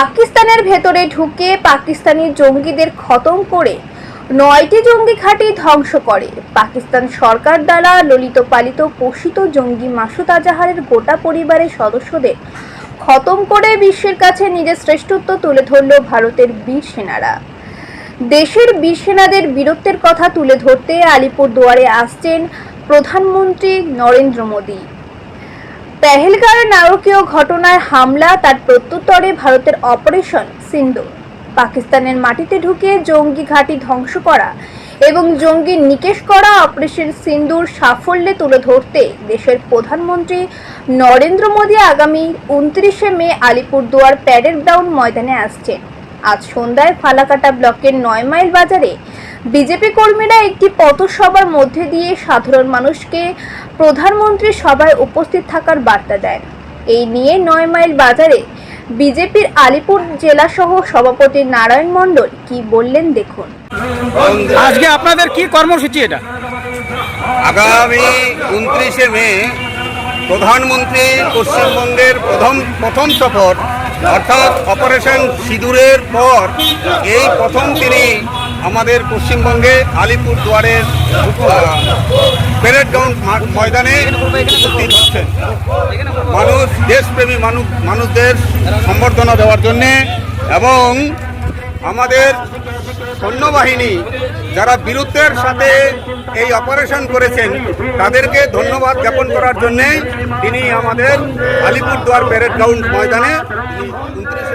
পাকিস্তানের ভেতরে ঢুকে পাকিস্তানি জঙ্গিদের খতম করে নয়টি জঙ্গি ঘাঁটি ধ্বংস করে। পাকিস্তান সরকার দ্বারা ললিত পালিত পোষিত জঙ্গি মাসুদ আজাহারের গোটা পরিবারের সদস্যদের খতম করে বিশ্বের কাছে নিজের শ্রেষ্ঠত্ব তুলে ধরল ভারতের বীর সেনারা। দেশের বীর সেনাদের বীরত্বের কথা তুলে ধরতে আলিপুর দুয়ারে আসছেন প্রধানমন্ত্রী নরেন্দ্র মোদী। পেহেলগাঁর নারকীয় ঘটনায় হামলা, তার প্রত্যুত্তরে ভারতের অপারেশন সিন্ধু। পাকিস্তানের মাটিতে ঢুকে জঙ্গি ঘাঁটি ধ্বংস করা এবং জঙ্গি নিকেশ করা অপারেশন সিন্ধুর সাফল্যে তুলে ধরতে দেশের প্রধানমন্ত্রী নরেন্দ্র মোদী আগামী উনত্রিশে মে আলিপুরদুয়ার প্যারেড গ্রাউন্ড ময়দানে আসছেন। আজ সন্ধ্যায় ফালাকাটা ব্লকের নয় মাইল বাজারে বিজেপি কর্মীরা একটি পথসভার মধ্যে দিয়ে সাধারণ মানুষকে প্রধানমন্ত্রী সভায় উপস্থিত থাকার বার্তা দেন এই নিয়ে নয় মাইল বাজারে বিজেপির আলিপুর জেলা সহ সভাপতি নারায়ণ মণ্ডল কি বললেন দেখুন। আজকে আপনাদের কি কর্মসূচি এটা? আগামী উনত্রিশে মে প্রধানমন্ত্রী পশ্চিমবঙ্গের প্রথম প্রথম সফর অর্থাৎ অপারেশন সিঁদুরের পর এই প্রথম তিনি আমাদের পশ্চিমবঙ্গে আলিপুর দুয়ারের প্যারেড গ্রাউন্ড ময়দানে উপস্থিত হচ্ছেন। মানুষ, দেশপ্রেমী মানুষ মানুষদের সম্বর্ধনা দেওয়ার জন্যে এবং আমাদের সৈন্যবাহিনী যারা বীরত্বের সাথে এই অপারেশন করেছেন, তাদেরকে ধন্যবাদ জ্ঞাপন করার জন্যে তিনি আমাদের আলিপুরদুয়ার প্যারেড গ্রাউন্ড ময়দানে উনত্রিশে